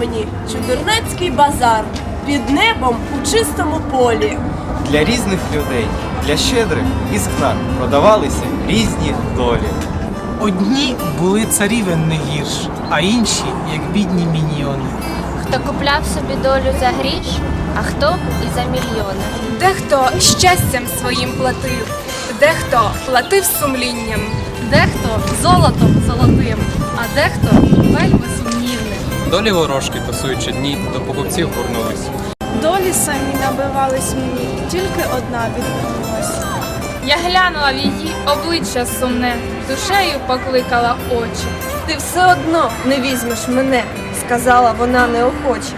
мені чудернацький базар під небом у чистому полі. Для різних людей, для щедрих і згнат продавалися різні долі. Одні були царівен не гірш, а інші, як бідні міньйони. Хто купляв собі долю за гріш, а хто і за мільйони. Дехто щастям своїм платив, дехто платив сумлінням. Дехто золотом золотим, а дехто вельми. Долі ворожки, тасуючи дні, до покупців горнулись. Долі самі набивались мені, тільки одна відвернулась. Я глянула в її обличчя сумне, душею покликала очі. Ти все одно не візьмеш мене, сказала вона неохоче.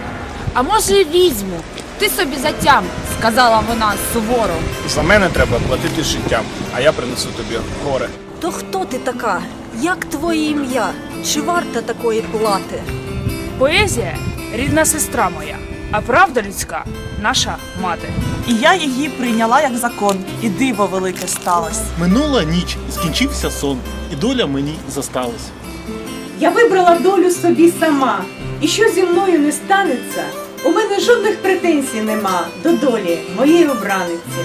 А може й візьму. Ти собі затям, сказала вона суворо. За мене треба платити життям, а я принесу тобі горе. То хто ти така? Як твоє ім'я? Чи варта такої плати? Поезія рідна сестра моя, а правда людська наша мати. І я її прийняла як закон, і диво велике сталося. Минула ніч, скінчився сон, і доля мені засталась. Я вибрала долю собі сама, і що зі мною не станеться, у мене жодних претензій нема до долі моєї обраниці.